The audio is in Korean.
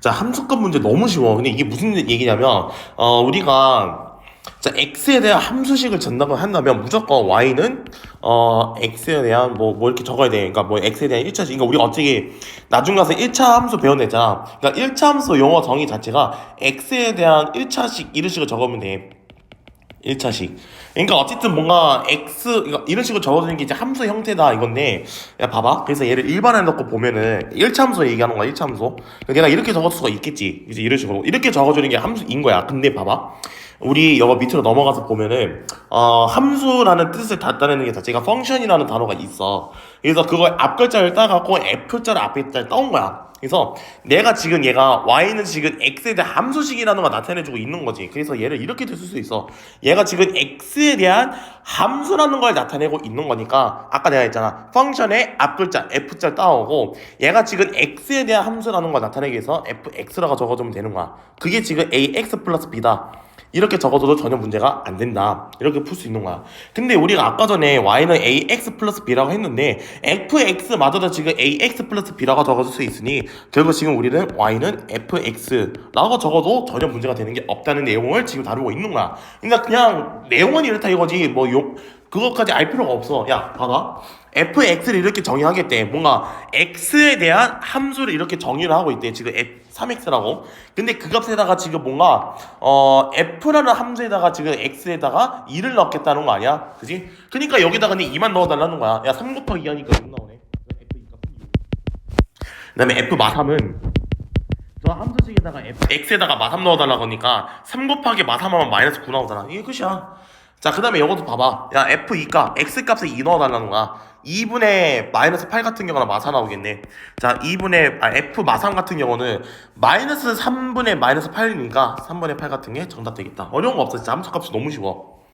자, 함수값 문제 너무 쉬워. 근데 이게 무슨 얘기냐면, 어, 우리가, 자, x에 대한 함수식을 전담을 한다면 무조건 y는, 어, x에 대한 뭐, 뭐 이렇게 적어야 돼. 그러니까 뭐 x에 대한 1차식. 그러니까 우리가 어떻게, 나중 가서 1차 함수 배워내잖아. 그러니까 1차 함수 용어 정의 자체가 x에 대한 1차식, 이런 식으로 적으면 돼. 1차식. 그러니까 어쨌든 뭔가 x 이거 이런 식으로 적어주는 게 이제 함수 형태다 이건데 야 봐봐. 그래서 얘를 일반에 넣고 보면은 1차 함수 얘기하는 거야. 1차 함수. 그러니까 내가 이렇게 적을 수가 있겠지. 이제 이런 식으로 이렇게 적어주는 게 함수인 거야. 근데 봐봐. 우리 여기 밑으로 넘어가서 보면은 어 함수라는 뜻을 나타내는 게 자체가 펑션이라는 단어가 있어. 그래서 그걸 앞 글자를 따갖고 F자를 앞에 자 따온 거야. 그래서 내가 지금 얘가 y는 지금 x에 대한 함수식이라는 걸 나타내주고 있는 거지. 그래서 얘를 이렇게 쓸수 있어. 얘가 지금 x에 대한 함수라는 걸 나타내고 있는 거니까 아까 내가 했잖아. 펑션의 앞 글자 f자를 따오고 얘가 지금 x에 대한 함수라는 걸 나타내기 위해서 fx라고 적어주면 되는 거야. 그게 지금 ax 플러스 b다. 이렇게 적어줘도 전혀 문제가 안 된다. 이렇게 풀 수 있는 거야. 근데 우리가 아까 전에 y는 ax 플러스 b라고 했는데 fx마저도 지금 ax 플러스 b라고 적어줄 수 있으니 결국 지금 우리는 y는 fx라고 적어도 전혀 문제가 되는 게 없다는 내용을 지금 다루고 있는 거야. 그러니까 그냥 내용은 이렇다 이거지 뭐 용, 그것까지 알 필요가 없어. 야, 봐봐. fx를 이렇게 정의하겠대. 뭔가 x에 대한 함수를 이렇게 정의를 하고 있대. 지금 f 3x라고. 근데 그 값에다가 지금 뭔가 어 f라는 함수에다가 지금 x에다가 2를 넣겠다는 거 아니야? 그지? 그러니까 여기다가 니 2만 넣어달라는 거야. 야, 3 곱하기 2 하니까 6 나오네. f 2 값은 6. 그 다음에 f 마삼은 저 함수식에다가 f, x에다가 마삼 넣어달라고 하니까 3 곱하기 마삼 하면 마이너스 9 나오잖아. 이게 끝이야. 자, 그 다음에 이것도 봐봐. 야, f2값, x값에 2 넣어달라는 거야. 2분의 마이너스 8 같은 경우는 마사 나오겠네. 자, 2분의, 아, f 마삼 같은 경우는 마이너스 3분의 마이너스 8이니까 3분의 8 같은 게 정답 되겠다. 어려운 거 없어. 진짜 함수값이 너무 쉬워.